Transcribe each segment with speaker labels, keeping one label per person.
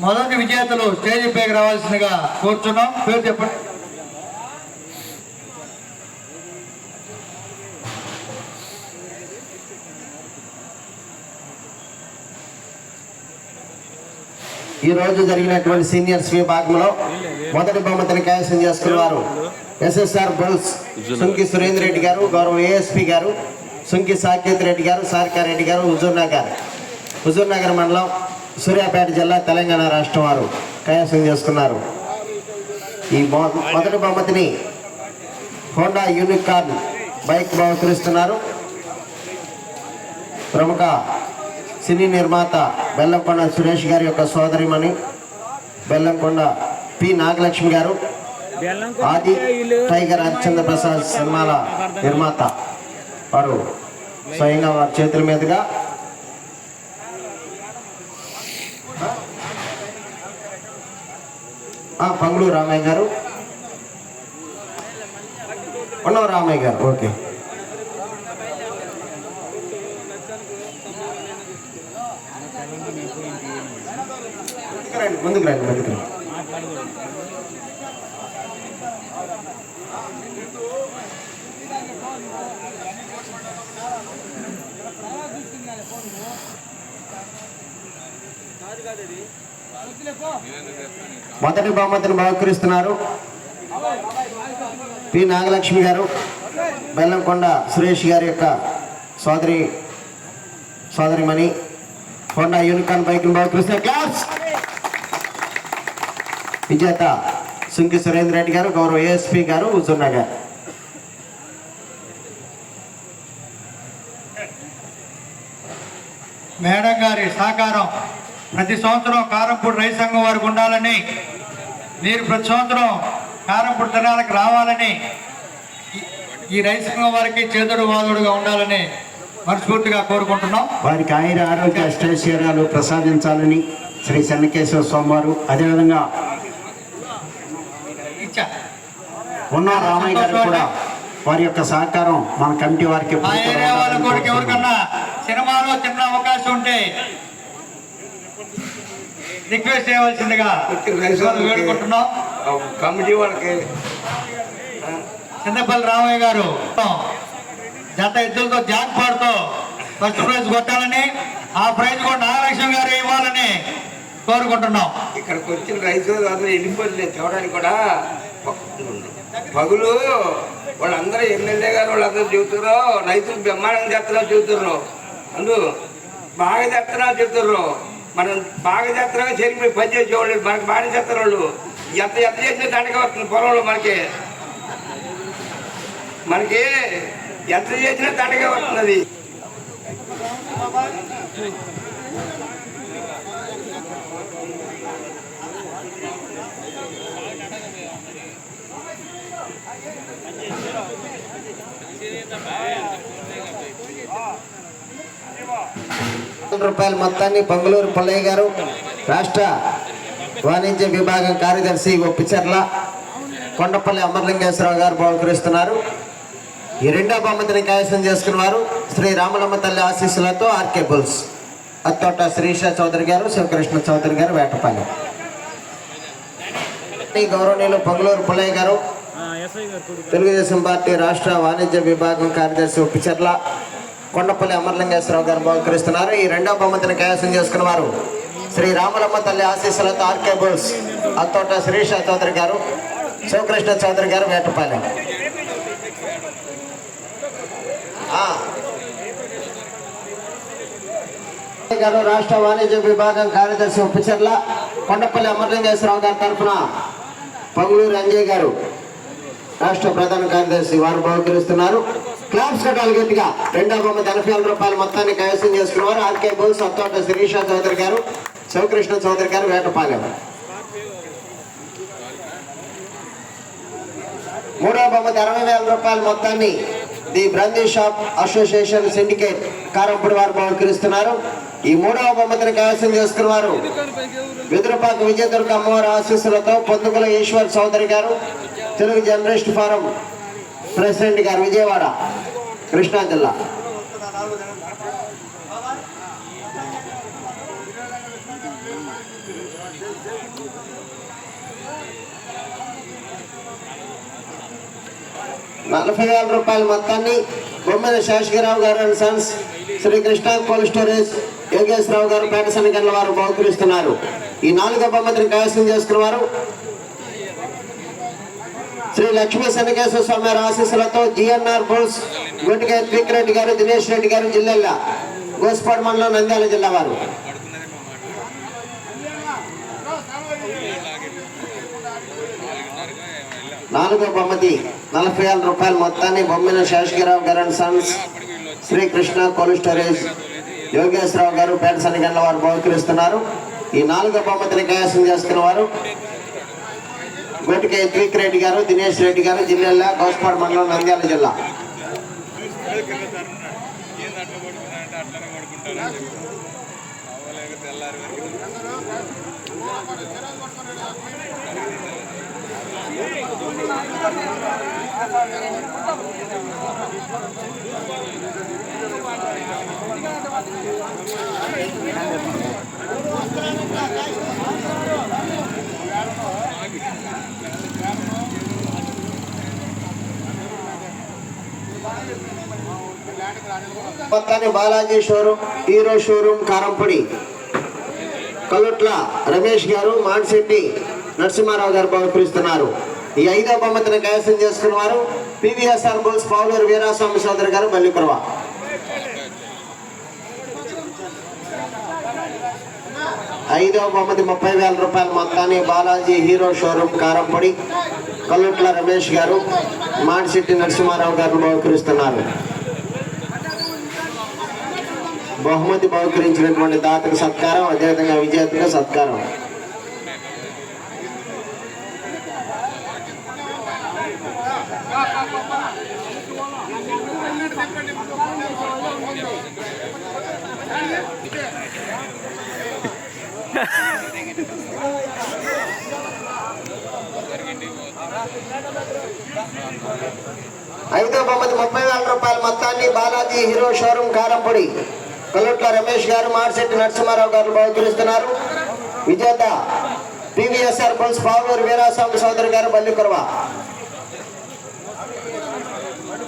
Speaker 1: మొదటి విజేతలు స్టేజ్ పైకి రావాల్సిందిగా కూర్చున్నాం. పేరు చెప్పండి.
Speaker 2: ఈ రోజు జరిగినటువంటి సీనియర్స్ విభాగంలో మొదటి బహుమతిని కైవసం చేసుకున్నారు ఎస్ఎస్ఆర్ బుల్స్ సుంకి సురేందర్ రెడ్డి గారు గౌరవ ఏఎస్పి గారు సుంకి సాకేత్ రెడ్డి గారు సారికారెడ్డి గారు హుజూర్ నగర్. హుజూర్ నగర్ మండలం సూర్యాపేట జిల్లా తెలంగాణ రాష్ట్రం వారు కైవసం చేసుకున్నారు. ఈ మొదటి బహుమతిని హోండా యూనికార్న్ బైక్ బహుకరిస్తున్నారు ప్రముఖ సినీ నిర్మాత బెల్లంకొండ సురేష్ గారి యొక్క సోదరిమణి బెల్లంకొండ పి నాగలక్ష్మి గారు ఆది టైగర్ హరిచంద్ర ప్రసాద్ సినిమాల నిర్మాత వారు స్వయంగా వారి చేతుల మీదుగా పంగులు రామయ్య గారు. ఉన్నావు రామయ్య గారు ఓకే. ముందుకు రండి ముందుకు రండి. కాదు కాదు అది. మొదటి బహుమతిని బహుకరిస్తున్నారు పి నాగలక్ష్మి గారు బెల్లంకొండ సురేష్ గారి యొక్క సోదరి సోదరిమణి హోండా యూనికాన్ బైక్ను బహుకరిస్తున్నారు క్లాస్ విజేత సుంకి సురేంద్ర రెడ్డి గారు గౌరవ ఏఎస్పి గారు హుజూర్నగర్
Speaker 1: మేడం గారి సహకారం ప్రతి సంవత్సరం కారంపూడి రైతు సంఘం వారికి ఉండాలని మీరు ప్రతి సంవత్సరం కారంపూడి తినాలకు రావాలని ఈ- రైతు సంఘం వారికి చేదుడు వాదుడుగా ఉండాలని మనస్ఫూర్తిగా కోరుకుంటున్నాం
Speaker 2: వారికి ఆయుర ఆరోగ్య అష్టైశ్వర్యాలు ప్రసాదించాలని శ్రీ చెన్నకేశ్వర స్వామివారు అదేవిధంగా ఉన్న రామయ్య గారు కూడా వారి యొక్క సహకారం మన కమిటీ వారికి.
Speaker 1: ఎవరికన్నా సినిమాలో చిన్న అవకాశం ఉంటే రిక్వెస్ట్ చేయవలసిందిగా వేడుకుంటున్నాం.
Speaker 3: కమిటీ వాళ్ళకి
Speaker 1: చింతపల్లి రామయ్య గారు జత ఎద్దులతో జాక్ పాడుతో ఫస్ట్ ప్రైజ్ కొట్టాలని ఆ ప్రైజ్ కూడా నాగలక్ష్మి గారు ఇవ్వాలని కోరుకుంటున్నాం.
Speaker 3: ఇక్కడికి వచ్చిన రైతులు అందరూ వెళ్ళిపోలేదు తేవడానికి కూడా పగులు వాళ్ళందరూ ఎమ్మెల్యే గారు వాళ్ళందరూ చెబుతారు రైతులు బ్రహ్మాండంగా చేస్తున్నారు చెబుతున్నారు అందు బాగా చేస్తున్నారు చెబుతున్నారు మనం బాగా చేరిపోయి పని చేసేవాళ్ళు మనకి బాగా వాళ్ళు ఎంత ఎంత చేసిన దండగా వస్తుంది పొలంలో మనకి. మనకి ఎంత చేసినా దండగా వస్తున్నది.
Speaker 2: వందల రూపాయల మొత్తాన్ని బొంగళూరు పుల్లయ్య గారు రాష్ట్ర వాణిజ్య విభాగం కార్యదర్శి ఒప్పిచర్ల కొండపల్లి అమర్లింగేశ్వరరావు గారు బహుకరిస్తున్నారు. ఈ రెండో బహుమతిని కైవసం చేసుకున్న వారు శ్రీ రామలమ్మ తల్లి ఆశీస్సులతో ఆర్కే బుల్స్. అత్తోట శ్రీష చౌదరి గారు శివకృష్ణ చౌదరి గారు వేటపాలెం ఈ గౌరవనీయులు పొంగలూరు పుల్లయ్య గారు తెలుగుదేశం పార్టీ రాష్ట్ర వాణిజ్య విభాగం కార్యదర్శి ఒప్పిచర్ల కొండపల్లి అమరలింగేశ్వరరావు గారు బహుకరిస్తున్నారు. ఈ రెండో బహుమతిని కైవసం చేసుకున్న వారు శ్రీ రామలమ్మ తల్లి ఆశీస్సులతో ఆర్కే బోస్ అత్తోట శ్రీష చౌదరి గారు శివకృష్ణ చౌదరి గారు వేటపాలెం. గారు రాష్ట్ర వాణిజ్య విభాగం కార్యదర్శి ఉపచర్ల కొండపల్లి అమరలింగేశ్వరరావు గారి తరఫున పగులూరు అంజయ్ గారు రాష్ట్ర ప్రధాన కార్యదర్శి వారు బహుకరిస్తున్నారు. క్లాప్స్ కట్టాలి గట్టిగా. రెండో బొమ్మ ఎనభై వేల రూపాయల మొత్తాన్ని కైవసం చేసుకున్నవారు ఆర్కే బోల్స్ అత్తోట శిరీష చౌదరి గారు శివకృష్ణ చౌదరి గారు వేటపాలెం మూడవ బహుమతి అరవై వేల రూపాయల మొత్తాన్ని the brandy shop association syndicate Karampudi వారు బహుకరిస్తున్నారు ఈ మూడవ బహుమతిని కైవసం చేసుకున్నవారు వెదురుపాక విజయదుర్గ అమ్మవారి ఆశీస్సులతో పొద్దుగుల ఈశ్వర్ చౌదరి గారు తెలుగు జర్నలిస్ట్ ఫారం ప్రెసిడెంట్ గారు విజయవాడ కృష్ణా జిల్లా. నలభై వేల రూపాయల మొత్తాన్ని Bommina Seshagirirao garu and sons Shri Krishna cold storage Yogeswararao garu Peta Sannikarla వారు బహుకరిస్తున్నారు. ఈ నాలుగో బహుమతిని కైవసం చేసుకున్నవారు శ్రీ లక్ష్మీ శనకేశ్వర స్వామి వారి ఆశీస్సులతో GNR bulls Guntikaya quick Reddy garu Dinesh Reddy గారు జిల్లెల్ల గోస్పాడు మండలం నంద్యాల జిల్లా వారు. నాలుగో బహుమతి నలభై వేల రూపాయల మొత్తాన్ని Bommina Seshagirirao garu and sons Srikrishna cold storage Yogeswararao garu Peta Sannigandla వారు బహుకరిస్తున్నారు. ఈ నాలుగో బహుమతిని కైవసం చేస్తున్న వారు గోటికాయ క్విక్ రెడ్డి గారు దినేష్ రెడ్డి గారు జిల్లా గోస్పాడు మండలం నంద్యాల జిల్లా. కొత్తని Balaji showroom Hero showroom కారంపొడి. Kalutla Ramesh garu Mansetti Narasimha Rao గారు బహుకరిస్తున్నారు. ఈ ఐదో బొమ్మతిని కైవసం చేసుకున్న వారు పివిఎస్ఆర్ బుల్స్ పౌలూరు వీరాస్వామి సోదరి గారు మల్లికురవ. ఐదవ బహుమతి ముప్పై వేల రూపాయల మొత్తాన్ని బాలాజీ హీరో షోరూమ్ కారంపొడి కల్లుట్ల రమేష్ గారు మాడిశెట్టి నరసింహారావు గారు బహుకరిస్తున్నారు. బహుమతి బహుకరించినటువంటి దాతకు సత్కారం అదేవిధంగా విజేతకు సత్కారం. ఐదో బొమ్మది ముప్పై వేల రూపాయల మొత్తాన్ని బాలాజీ హీరో షోరూమ్ కారంపొడి. కల్లుట్ల రమేష్ గారు మార్శెట్టి నరసింహారావు గారు బహుకరిస్తున్నారు. విజేత పివిఎస్ఆర్ బుల్స్ పావులూరు వీరాస్వామి సోదరి గారు బల్లికురవ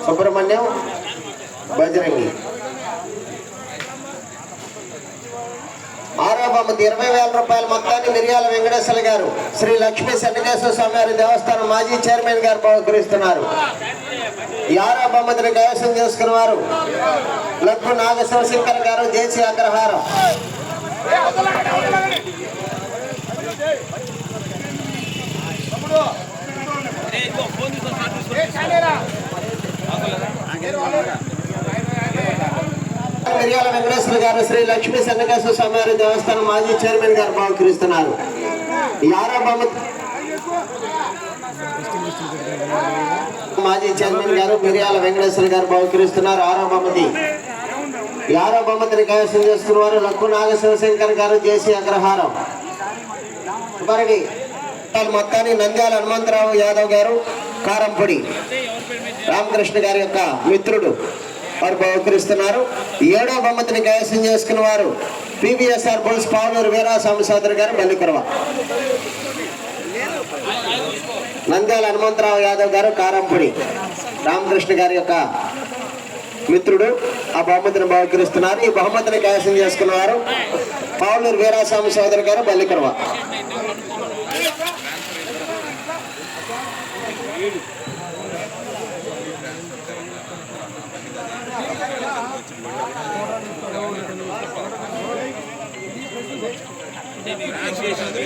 Speaker 2: సుబ్రహ్మణ్యం బజరంగి. ఆరో బొమ్మది ఇరవై వేల రూపాయల మొత్తాన్ని మిరియాల వెంకటేశ్వర గారు శ్రీ లక్ష్మీ శనికేశ్వర స్వామి వారి దేవస్థానం మాజీ చైర్మన్ గారు బహుకరిస్తున్నారు. ఈ ఆరో బహుమతిని కైవసం చేసుకున్న వారు లక్కు నాగశివశంకర్ గారు జేసీ అగ్రహారం. మిర్యాల వెంకటేశ్వర గారు శ్రీ లక్ష్మీ శనకేశ్వర స్వామివారి దేవస్థానం మాజీ చైర్మన్ గారు బహుకరిస్తున్నారు. ఈ మాజీ చైర్మన్ గారు మిర్యాల వెంకటేశ్వర గారు బహుకరిస్తున్నారు. ఆరో బహుమతి యారో బహుమతిని కైవసం చేసుకున్నవారు లక్కు నాగశివశంకర్ గారు జేసీ అగ్రహారం. మరిది మొత్తాన్ని నంద్యాల హనుమంతరావు యాదవ్ గారు కారంపొడి. రామకృష్ణ గారి యొక్క మిత్రుడు. వారు బహుకరిస్తున్నారు ఏడో బహుమతిని కైవసం చేసుకున్న వారు పివిఎస్ఆర్ బుల్స్ పావులూరు వీరాస్వామి సోదరి గారు బల్లికరవ నంద్యాల హనుమంతరావు యాదవ్ గారు కారంపొడి. రామకృష్ణ గారి యొక్క మిత్రుడు. ఆ బహుమతిని బహుకరిస్తున్నారు. ఈ బహుమతిని కైవసం చేసుకున్న వారు పావులూరు వీరాస్వామి సోదరి గారు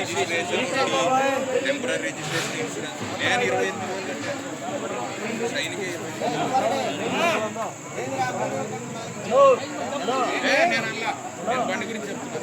Speaker 2: బల్లికరవ
Speaker 4: టెంపరీ రిజిస్ట్రేషన్ ఇన్సూరెన్స్ నేను ఇరవై ఎనిమిది ట్రైన్కి సైనిక నేను అలా నేను బండి గురించి చెప్తున్నా